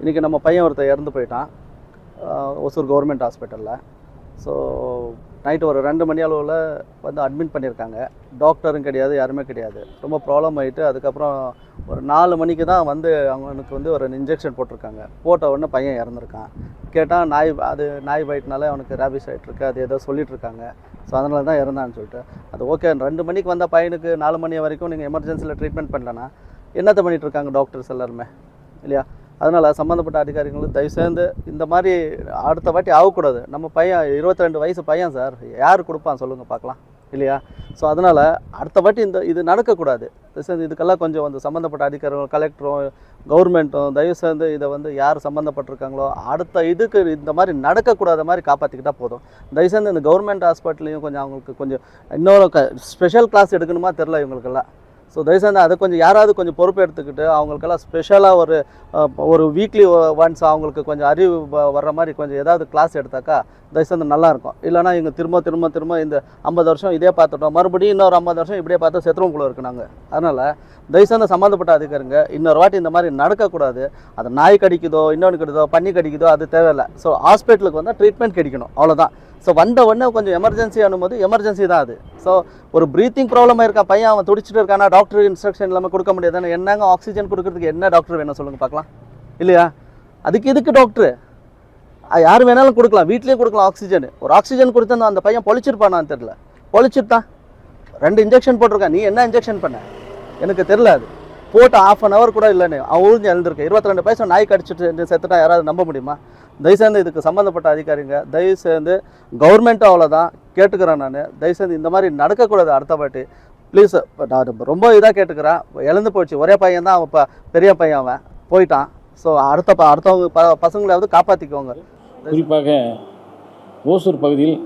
இன்றைக்கி நம்ம பையன் ஒருத்தர் இறந்து போயிட்டான். ஒசூர் கவர்மெண்ட் ஹாஸ்பிட்டலில் ஸோ நைட்டு ஒரு ரெண்டு மணி அளவில் வந்து அட்மிட் பண்ணியிருக்காங்க டாக்டரும் கிடையாது யாருமே கிடையாது. ரொம்ப ப்ராப்ளம் ஆகிட்டு அதுக்கப்புறம் ஒரு நாலு மணிக்கு தான் வந்து அவனுக்கு வந்து ஒரு இன்ஜெக்ஷன் போட்டிருக்காங்க. போட்ட உடனே பையன் இறந்துருக்கான். கேட்டால் நாய் அது நாய் பைட்னால அவனுக்கு ரேபிஸ் ஆகிட்டுருக்கு அது ஏதோ சொல்லிகிட்ருக்காங்க ஸோ அதனால தான் இறந்தான்னு சொல்லிட்டு. அது ஓகே ரெண்டு மணிக்கு வந்த பையனுக்கு நாலு மணி வரைக்கும் நீங்கள் எமர்ஜென்சியில் ட்ரீட்மெண்ட் பண்ணலன்னா என்னத்தை பண்ணிட்டு இருக்காங்க டாக்டர்ஸ் எல்லாருமே? இல்லையா? அதனால் சம்மந்தப்பட்ட அதிகாரிகளும் தயவு சேர்ந்து இந்த மாதிரி அடுத்த வாட்டி ஆகக்கூடாது. நம்ம பையன் இருபத்தி ரெண்டு வயசு பையன் சார். யார் கொடுப்பான் சொல்லுங்கள் பார்க்கலாம். இல்லையா? ஸோ அதனால் அடுத்த வாட்டி இந்த இது நடக்கக்கூடாது. தயவுசெய்து இதுக்கெல்லாம் கொஞ்சம் வந்து சம்மந்தப்பட்ட அதிகாரிகள் கலெக்டரும் கவர்மெண்ட்டும் தயவு செய்து இதை வந்து யார் சம்மந்தப்பட்டிருக்காங்களோ அடுத்த இதுக்கு இந்த மாதிரி நடக்கக்கூடாத மாதிரி காப்பாற்றிக்கிட்டா போதும். தயவுசெய்து இந்த கவர்மெண்ட் ஹாஸ்பிட்டல்லையும் கொஞ்சம் அவங்களுக்கு கொஞ்சம் இன்னொரு க ஸ்பெஷல் கிளாஸ் எடுக்கணுமா தெரில இவங்களுக்கெல்லாம். ஸோ தயவுசெய்து அதை கொஞ்சம் யாராவது கொஞ்சம் பொறுப்பு எடுத்துக்கிட்டு அவங்களுக்கெல்லாம் ஸ்பெஷலாக ஒரு ஒரு வீக்லி ஒன்ஸ் அவங்களுக்கு கொஞ்சம் அறிவு வர்ற மாதிரி கொஞ்சம் ஏதாவது கிளாஸ் எடுத்தாக்கா தயவுசெய்து நல்லாயிருக்கும். இல்லைனா இங்கே திரும்ப திரும்ப திரும்ப இந்த ஐம்பது வருஷம் இதே பார்த்துட்டோம். மறுபடியும் இன்னொரு ஐம்பது வருஷம் இப்படியே பார்த்து செத்துறவங்களும் இருக்கு நாங்கள் அதனால் தயவுசெய்து சம்மந்தப்பட்ட அதிகாரிங்க இன்னொரு வாட்டி இந்த மாதிரி நடக்கக்கூடாது. அது நாய் கடிக்குதோ இன்னொன்று கடிதோ பன்னி கடிக்குதோ அது தேவையில்லை. ஸோ ஹாஸ்பிட்டலுக்கு வந்தால் ட்ரீட்மெண்ட் கிடைக்கணும். அவ்வளோதான் ஸோ வந்த உடனே கொஞ்சம் எமர்ஜென்சி அனுமதி எமர்ஜென்சி தான் அது. ஸோ ஒரு ப்ரீத்திங் ப்ராப்ளம் இருக்கா பையன் அவன் துடிச்சிட்டு இருக்கானா டாக்டர் இன்ஸ்ட்ரக்ஷன் இல்லாமல் கொடுக்க முடியாது என்னங்க ஆக்சிஜன் கொடுக்கறதுக்கு என்ன டாக்டர் வேணும் சொல்லுங்கள் பார்க்கலாம். இல்லையா? அதுக்கு எதுக்கு டாக்டர் யார் வேணாலும் கொடுக்கலாம். வீட்லேயே கொடுக்கலாம் ஆக்சிஜன் ஒரு ஆக்சிஜன் கொடுத்தா அந்த பையன் பொழிச்சிருப்பானான்னு தெரில பொழிச்சிருத்தான் ரெண்டு இன்ஜெக்ஷன் போட்டிருக்கான். நீ என்ன இன்ஜெக்ஷன் பண்ண? எனக்கு தெரில அது. போட்டு ஆஃப் அன் ஹவர் கூட இல்லைன்னு. அவன் ஊழ்ந்து எழுந்திருக்கேன். இருபத்தி ரெண்டு பைசா நாய் கடிச்சிட்டு செத்துட்டா யாராவது நம்ப முடியுமா? தயவுசெய்து இதுக்கு சம்மந்தப்பட்ட அதிகாரிங்க தயவுசெய்து கவர்மெண்ட்டும் அவ்வளோதான் கேட்டுக்கிறேன் நான். தயவுசெய்து இந்த மாதிரி நடக்கக்கூடாது அடுத்த வாட்டி. ப்ளீஸ் நான் ரொம்ப இதாக கேட்டுக்கிறேன். இழந்து போச்சு. ஒரே பையன் தான் அவன் இப்போ பெரிய பையன் அவன். போயிட்டான். ஸோ அடுத்த ப அடுத்தவங்க ப பசங்களாவது காப்பாற்றிக்கோங்க குறிப்பாக ஓசூர் பகுதியில்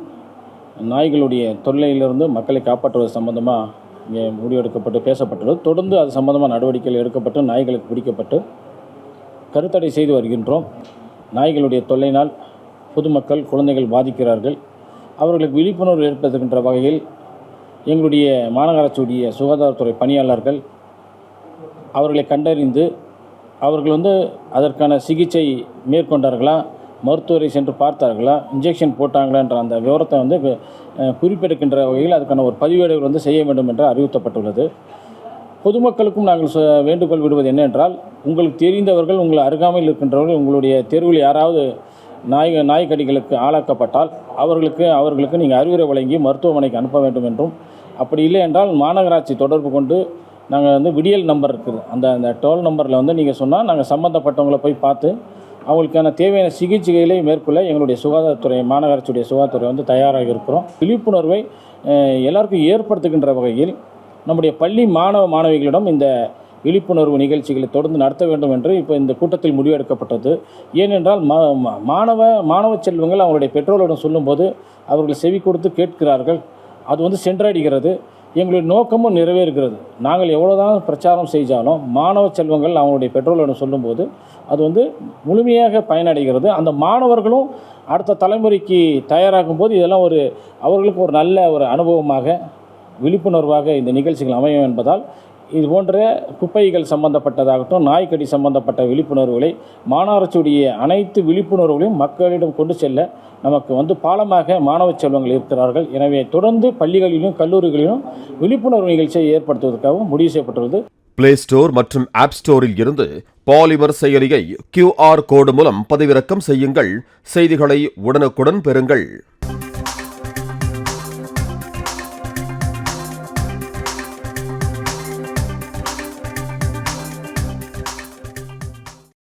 நாய்களுடைய தொல்லையிலிருந்து மக்களை காப்பாற்றுவது சம்பந்தமாக இங்கே முடிவெடுக்கப்பட்டு பேசப்பட்டுள்ளது. தொடர்ந்து அது சம்பந்தமாக நடவடிக்கைகள் எடுக்கப்பட்டு நாய்களுக்கு பிடிக்கப்பட்டு கருத்தடை செய்து வருகின்றோம். நாய்களுடைய தொல்லையினால் பொதுமக்கள் குழந்தைகள் பாதிக்கிறார்கள். அவர்களுக்கு விழிப்புணர்வு ஏற்படுத்துகின்ற வகையில் எங்களுடைய மாநகராட்சியுடைய சுகாதாரத்துறை பணியாளர்கள் அவர்களை கண்டறிந்து அவர்கள் வந்து அதற்கான சிகிச்சை மேற்கொண்டார்களா மருத்துவரை சென்று பார்த்தார்களா இன்ஜெக்ஷன் போட்டாங்களான்ற அந்த விவரத்தை வந்து குறிப்பெடுக்கின்ற வகையில் அதுக்கான ஒரு பதிவேடுகள் வந்து செய்ய வேண்டும் என்று அறிவுறுத்தப்பட்டுள்ளது. பொதுமக்களுக்கும் நாங்கள் வேண்டுகோள் விடுவது என்னென்றால் உங்களுக்கு தெரிந்தவர்கள் உங்கள் அருகாமையில் இருக்கின்றவர்கள் உங்களுடைய தெருவில் யாராவது நாய் நாய்க்கடிகளுக்கு ஆளாக்கப்பட்டால் அவர்களுக்கு அவர்களுக்கு நீங்கள் அறிவுரை வழங்கி மருத்துவமனைக்கு அனுப்ப வேண்டும் என்றும் அப்படி இல்லை என்றால் மாநகராட்சி தொடர்பு கொண்டு நாங்கள் வந்து விடியல் நம்பர் இருக்குது. அந்த அந்த டோல் நம்பரில் வந்து நீங்கள் சொன்னால் நாங்கள் சம்மந்தப்பட்டவங்கள போய் பார்த்து அவங்களுக்கான தேவையான சிகிச்சைகளை மேற்கொள்ள எங்களுடைய சுகாதாரத்துறை மாநகராட்சியுடைய சுகாதாரத்துறை வந்து தயாராக இருக்கிறோம். விழிப்புணர்வை எல்லாருக்கும் ஏற்படுத்துகின்ற வகையில் நம்முடைய பள்ளி மாணவ மாணவிகளிடம் இந்த விழிப்புணர்வு நிகழ்ச்சிகளை தொடர்ந்து நடத்த வேண்டும் என்று இப்போ இந்த கூட்டத்தில் முடிவெடுக்கப்பட்டது. ஏனென்றால் மா மாணவ மாணவ செல்வங்கள் அவங்களுடைய பெற்றோரிடம் சொல்லும்போது அவர்கள் செவி கொடுத்து கேட்கிறார்கள். அது வந்து சென்றடைகிறது. எங்களுடைய நோக்கமும் நிறைவேறுகிறது. நாங்கள் எவ்வளோதான் பிரச்சாரம் செய்தாலும் மாணவ செல்வங்கள் அவங்களுடைய பெற்றோர்களிடம் சொல்லும்போது அது வந்து முழுமையாக பயனடைகிறது. அந்த மாணவர்களும் அடுத்த தலைமுறைக்கு தயாராகும் போது இதெல்லாம் ஒரு அவர்களுக்கு ஒரு நல்ல ஒரு அனுபவமாக விழிப்புணர்வாக இந்த நிகழ்ச்சிகள் அமையும் என்பதால் இது போன்ற குப்பைகள் சம்பந்தப்பட்டதாகட்டும் நாய்க்கடி சம்பந்தப்பட்ட விழிப்புணர்வுகளை மாநகராட்சியுடைய அனைத்து விழிப்புணர்வுகளையும் மக்களிடம் கொண்டு செல்ல நமக்கு வந்து பாலமாக மாணவ செல்வங்கள் இருக்கிறார்கள். எனவே தொடர்ந்து பள்ளிகளிலும் கல்லூரிகளிலும் விழிப்புணர்வு நிகழ்ச்சியை ஏற்படுத்துவதற்காகவும் முடிவு செய்யப்பட்டுள்ளது. பிளே ஸ்டோர் மற்றும் ஆப் ஸ்டோரில் இருந்து பாலிமர் செயலியை கியூஆர் கோடு மூலம் பதிவிறக்கம் செய்யுங்கள். செய்திகளை உடனுக்குடன் பெறுங்கள்.